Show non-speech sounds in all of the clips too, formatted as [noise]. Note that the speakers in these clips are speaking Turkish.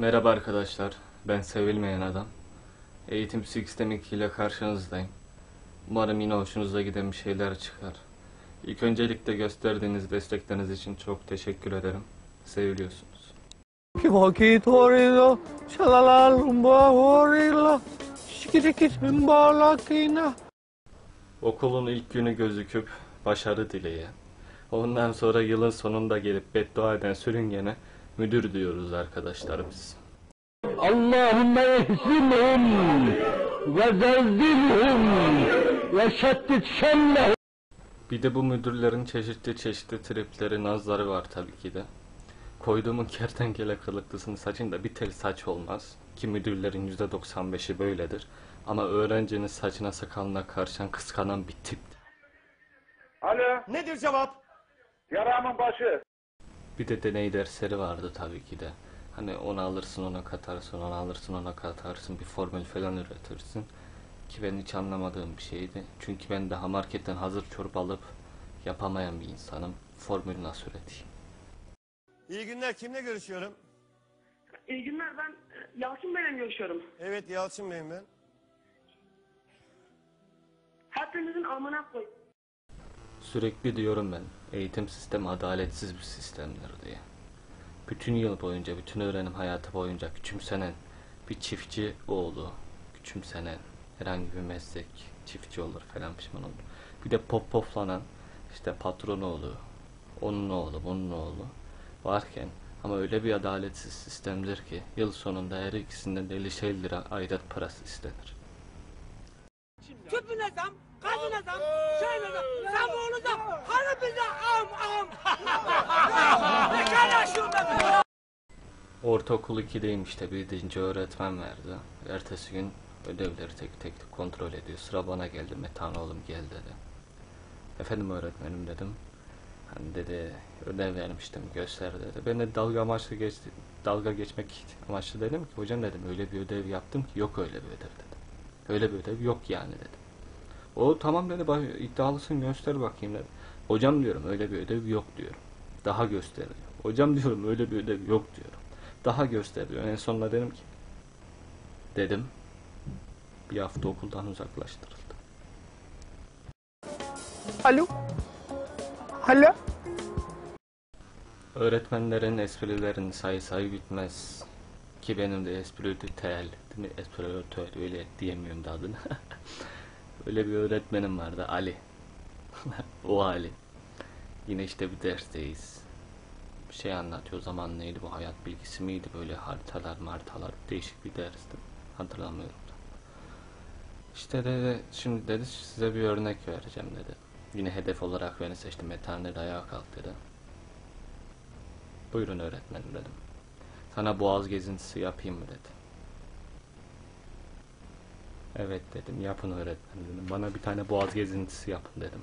Merhaba arkadaşlar, ben sevilmeyen adam. Eğitim Sistemik ile karşınızdayım. Umarım yine hoşunuza giden bir şeyler çıkar. İlk öncelikle gösterdiğiniz destekleriniz için çok teşekkür ederim. Seviliyorsunuz. Okulun ilk günü gözüküp başarı dileyen, ondan sonra yılın sonunda gelip beddua eden sürüngene müdür diyoruz arkadaşlar biz. Allahümme ehzimhum ve zelzilhum ve şeddit şemmehum. Bir de bu müdürlerin çeşitli çeşitli tripleri, nazları var tabii ki de. Koyduğumun [laughs] kertenkele kılıklısını saçında bir tel saç olmaz. Ki müdürlerin %95'i böyledir. Ama öğrencinin saçına sakalına karşıyan kıskanan bir tip. Alo, Nedir cevap? yaramın başı. Bir de deney dersleri vardı tabii ki de. Hani onu alırsın ona katarsın, onu alırsın ona katarsın, bir formül falan üretirsin. Ki ben hiç anlamadığım bir şeydi. Çünkü ben daha marketten hazır çorba alıp yapamayan bir insanım. Formülü nasıl üreteyim? İyi günler. Kimle görüşüyorum? İyi günler ben e, Yalçın Bey'le görüşüyorum. Evet Yalçın Bey'im ben. Hepinizin amına koy. Sürekli diyorum ben, eğitim sistemi adaletsiz bir sistemdir diye. Bütün yıl boyunca, bütün öğrenim hayatı boyunca küçümsenen bir çiftçi oğlu, küçümsenen herhangi bir meslek, çiftçi olur falan pişman olur. Bir de pop poplanan işte patron oğlu, onun oğlu, bunun oğlu varken ama öyle bir adaletsiz sistemdir ki yıl sonunda her ikisinden de 50 lira aidat parası istenir. Tüpüne zam, gazına zam, şeyine zam, zamanı zam, hani bize am am. [laughs] Ne kadar şurada Ortaokul 2'deyim işte birinci öğretmen verdi. Ertesi gün ödevleri tek tek kontrol ediyor. Sıra bana geldi. Metan oğlum gel dedi. Efendim öğretmenim dedim. Hani dedi ödev vermiştim göster dedi. Ben de dalga amaçlı geçti, dalga geçmek amaçlı dedim ki hocam dedim öyle bir ödev yaptım ki yok öyle bir ödev dedim. Öyle bir ödev yok yani dedim. O tamam dedi bak iddialısın göster bakayım dedi. Hocam diyorum öyle bir ödev yok diyorum. Daha gösteriyor. Hocam diyorum öyle bir ödev yok diyorum. Daha gösteriyor. En sonunda dedim ki dedim bir hafta okuldan uzaklaştırıldı. Alo? Alo? Öğretmenlerin esprilerin sayı sayı bitmez. Ki benim de espritüel, değil mi? Espritüel öyle diyemiyorum da adını. [laughs] öyle bir öğretmenim vardı Ali. [laughs] o Ali. Yine işte bir dersteyiz. Bir şey anlatıyor. Zaman neydi bu hayat bilgisi miydi? Böyle haritalar martalar değişik bir dersti. Hatırlamıyorum da. İşte dedi şimdi dedi size bir örnek vereceğim dedi. Yine hedef olarak beni seçti. Metan dedi ayağa kalk dedi. Buyurun öğretmenim dedim. Sana boğaz gezintisi yapayım mı dedi. Evet dedim yapın öğretmenim dedim. Bana bir tane boğaz gezintisi yapın dedim.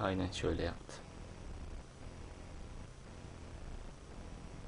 Aynen şöyle yaptı.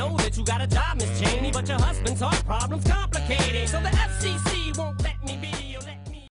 know that you got a job, Miss Cheney, but your husband's heart problem's complicated. So the FCC won't let me be.